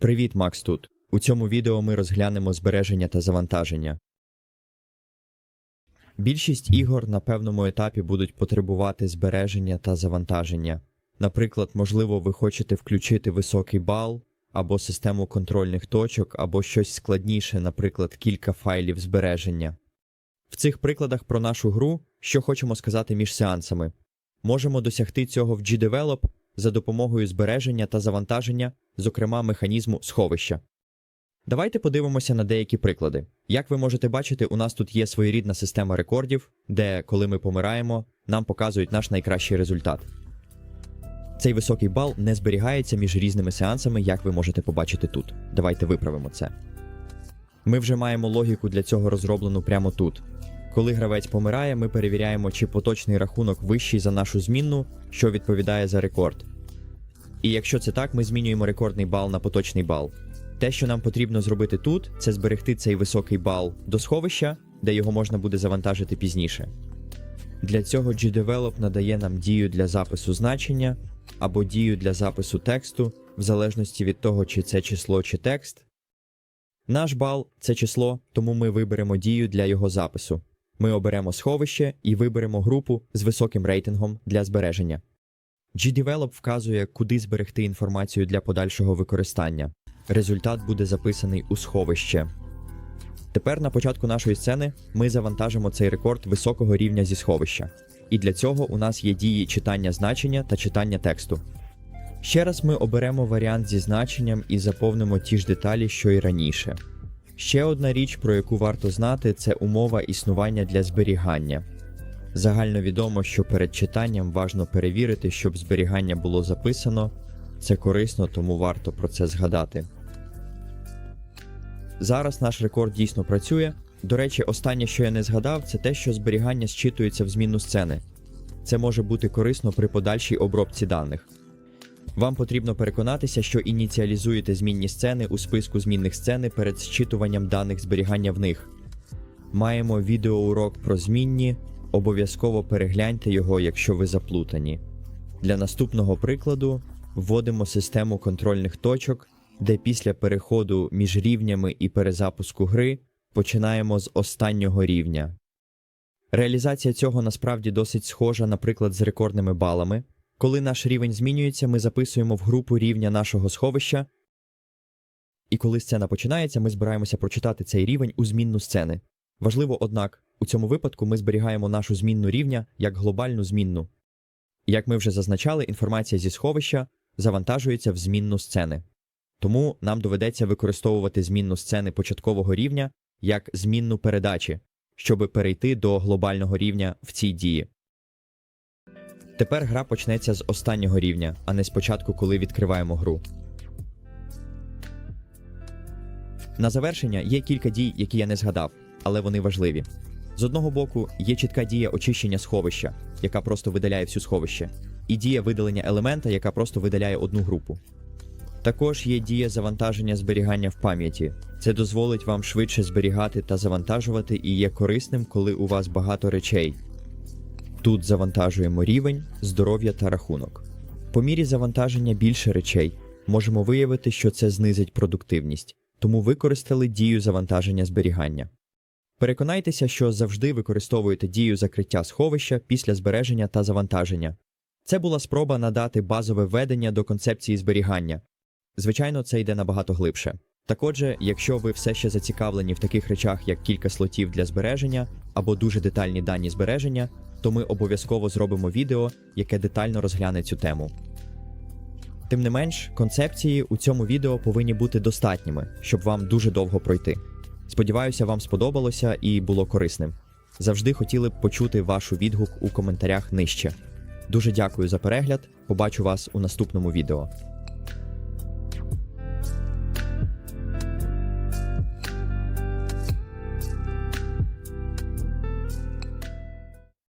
Привіт, Макс тут. У цьому відео ми розглянемо збереження та завантаження. Більшість ігор на певному етапі будуть потребувати збереження та завантаження. Наприклад, можливо, ви хочете включити високий бал або систему контрольних точок, або щось складніше, наприклад, кілька файлів збереження. В цих прикладах про нашу гру, що хочемо сказати між сеансами, можемо досягти цього в GDevelop за допомогою збереження та завантаження, зокрема механізму сховища. Давайте подивимося на деякі приклади. Як ви можете бачити, у нас тут є своєрідна система рекордів, де, коли ми помираємо, нам показують наш найкращий результат. Цей високий бал не зберігається між різними сеансами, як ви можете побачити тут. Давайте виправимо це. Ми вже маємо логіку для цього розроблену прямо тут. Коли гравець помирає, ми перевіряємо, чи поточний рахунок вищий за нашу змінну, що відповідає за рекорд. І якщо це так, ми змінюємо рекордний бал на поточний бал. Те, що нам потрібно зробити тут, це зберегти цей високий бал до сховища, де його можна буде завантажити пізніше. Для цього GDevelop надає нам дію для запису значення або дію для запису тексту, в залежності від того, чи це число чи текст. Наш бал це число, тому ми виберемо дію для його запису. Ми оберемо сховище і виберемо групу з високим рейтингом для збереження. GDevelop вказує, куди зберегти інформацію для подальшого використання. Результат буде записаний у сховище. Тепер на початку нашої сцени ми завантажимо цей рекорд високого рівня зі сховища. І для цього у нас є дії читання значення та читання тексту. Ще раз ми оберемо варіант зі значенням і заповнимо ті ж деталі, що й раніше. Ще одна річ, про яку варто знати, це умова існування для зберігання. Загально відомо, що перед читанням важно перевірити, щоб зберігання було записано. Це корисно, тому варто про це згадати. Зараз наш рекорд дійсно працює. До речі, останнє, що я не згадав, це те, що зберігання зчитується в змінну сцени. Це може бути корисно при подальшій обробці даних. Вам потрібно переконатися, що ініціалізуєте змінні сцени у списку змінних сцени перед зчитуванням даних зберігання в них. Маємо відеоурок про змінні. Обов'язково перегляньте його, якщо ви заплутані. Для наступного прикладу вводимо систему контрольних точок, де після переходу між рівнями і перезапуску гри починаємо з останнього рівня. Реалізація цього насправді досить схожа, наприклад, з рекордними балами. Коли наш рівень змінюється, ми записуємо в групу рівня нашого сховища, і коли сцена починається, ми збираємося прочитати цей рівень у змінну сцени. Важливо, однак, у цьому випадку ми зберігаємо нашу змінну рівня як глобальну змінну. Як ми вже зазначали, інформація зі сховища завантажується в змінну сцени. Тому нам доведеться використовувати змінну сцени початкового рівня як змінну передачі, щоб перейти до глобального рівня в цій дії. Тепер гра почнеться з останнього рівня, а не спочатку, коли відкриваємо гру. На завершення є кілька дій, які я не згадав, але вони важливі. З одного боку, є чітка дія очищення сховища, яка просто видаляє всю сховище, і дія видалення елемента, яка просто видаляє одну групу. Також є дія завантаження зберігання в пам'яті. Це дозволить вам швидше зберігати та завантажувати і є корисним, коли у вас багато речей. Тут завантажуємо рівень, здоров'я та рахунок. По мірі завантаження більше речей можемо виявити, що це знизить продуктивність, тому використали дію завантаження зберігання. Переконайтеся, що завжди використовуєте дію закриття сховища після збереження та завантаження. Це була спроба надати базове введення до концепції зберігання. Звичайно, це йде набагато глибше. Також, якщо ви все ще зацікавлені в таких речах, як кілька слотів для збереження або дуже детальні дані збереження, то ми обов'язково зробимо відео, яке детально розгляне цю тему. Тим не менш, концепції у цьому відео повинні бути достатніми, щоб вам дуже довго пройти. Сподіваюся, вам сподобалося і було корисним. Завжди хотіли б почути вашу відгук у коментарях нижче. Дуже дякую за перегляд. Побачу вас у наступному відео.